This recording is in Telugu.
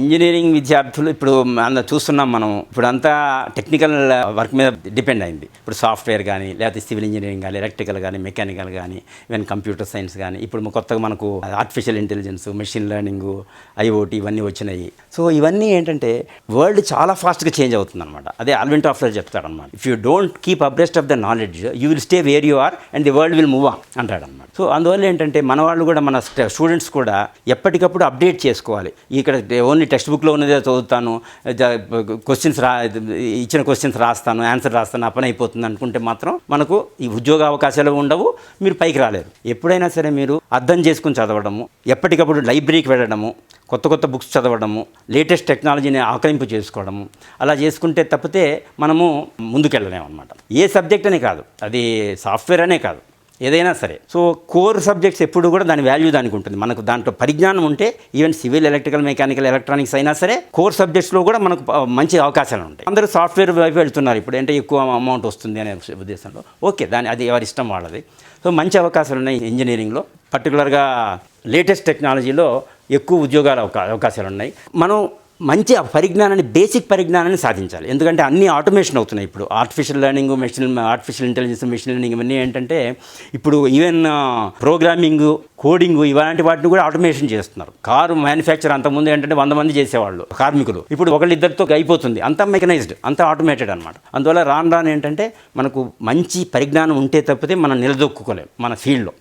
ఇంజనీరింగ్ విద్యార్థులు ఇప్పుడు అంద చూస్తున్నాం మనం. ఇప్పుడు అంతా టెక్నికల్ వర్క్ మీద డిపెండ్ అయింది. ఇప్పుడు సాఫ్ట్వేర్ కానీ లేకపోతే సివిల్ ఇంజనీరింగ్ కానీ ఎలక్ట్రికల్ కానీ మెకానికల్ కానీ ఈవెన్ కంప్యూటర్ సైన్స్ కానీ ఇప్పుడు కొత్తగా మనకు artificial intelligence machine learning IoT ఇవన్నీ వచ్చినాయి. సో ఇవన్నీ ఏంటంటే వరల్డ్ చాలా ఫాస్ట్గా చేంజ్ అవుతుంది అనమాట అదే ఆల్విన్ టాఫ్లర్ చెప్తాడనమాట if you don't keep abreast of the knowledge you will stay where you are and the world will move on so అందువల్ల ఏంటంటే మన వాళ్ళు కూడా మన స్టూడెంట్స్ కూడా ఎప్పటికప్పుడు అప్డేట్ చేసుకోవాలి. ఇక్కడ ఓన్లీ టెక్స్ట్ బుక్లో ఉన్నదే చదువుతాను క్వశ్చన్స్ రా ఇచ్చిన క్వశ్చన్స్ రాస్తాను ఆన్సర్ రాస్తాను పని అయిపోతుంది అనుకుంటే మాత్రం మనకు ఈ ఉద్యోగ అవకాశాలు ఉండవు మీరు పైకి రాలేరు. ఎప్పుడైనా సరే మీరు అర్థం చేసుకుని చదవడము ఎప్పటికప్పుడు లైబ్రరీకి వెళ్ళడము కొత్త కొత్త బుక్స్ చదవడము లేటెస్ట్ టెక్నాలజీని ఆకలింపు చేసుకోవడము అలా చేసుకుంటే తప్పితే మనము ముందుకెళ్ళలేము అనమాట ఏ సబ్జెక్ట్ అనే కాదు అది సాఫ్ట్వేర్ అనే కాదు. ఏదైనా సరే. సో కోర్ సబ్జెక్ట్స్ ఎప్పుడు కూడా దాని వాల్యూ దానికి ఉంటుంది. మనకు దాంట్లో పరిజ్ఞానం ఉంటే even civil electrical mechanical electronics అయినా సరే కోర్ సబ్జెక్ట్స్లో కూడా మనకు మంచి అవకాశాలు ఉంటాయి. అందరూ సాఫ్ట్వేర్ వైపు వెళ్తున్నారు ఇప్పుడు అంటే ఎక్కువ అమౌంట్ వస్తుంది అనే ఉద్దేశంలో. ఓకే దాని అది ఎవరి ఇష్టం వాళ్ళది. సో మంచి అవకాశాలు ఉన్నాయి ఇంజనీరింగ్లో. పర్టికులర్గా లేటెస్ట్ టెక్నాలజీలో ఎక్కువ ఉద్యోగాల అవకా- అవకాశాలు ఉన్నాయి. మనం మంచి ఆ పరిజ్ఞానాన్ని బేసిక్ పరిజ్ఞానాన్ని సాధించాలి. ఎందుకంటే అన్ని ఆటోమేషన్ అవుతున్నాయి ఇప్పుడు. Artificial learning machine artificial intelligence machine learning ఇవన్నీ ఏంటంటే ఇప్పుడు ఈవెన్ ప్రోగ్రామింగ్ కోడింగ్ ఇలాంటి వాటిని కూడా ఆటోమేషన్ చేస్తున్నారు. కారు మ్యానుఫ్యాక్చర్ అంతకుముందు ఏంటంటే వంద మంది చేసేవాళ్ళు కార్మికులు. ఇప్పుడు ఒకళ్ళిద్దరితో అయిపోతుంది. అంతా మెకనైజ్డ్ అంతా ఆటోమేటెడ్ అనమాట అందువల్ల రాను రాను ఏంటంటే మనకు మంచి పరిజ్ఞానం ఉంటే తప్పితే మనం నిలదొక్కుకోలేం మన ఫీల్డ్లో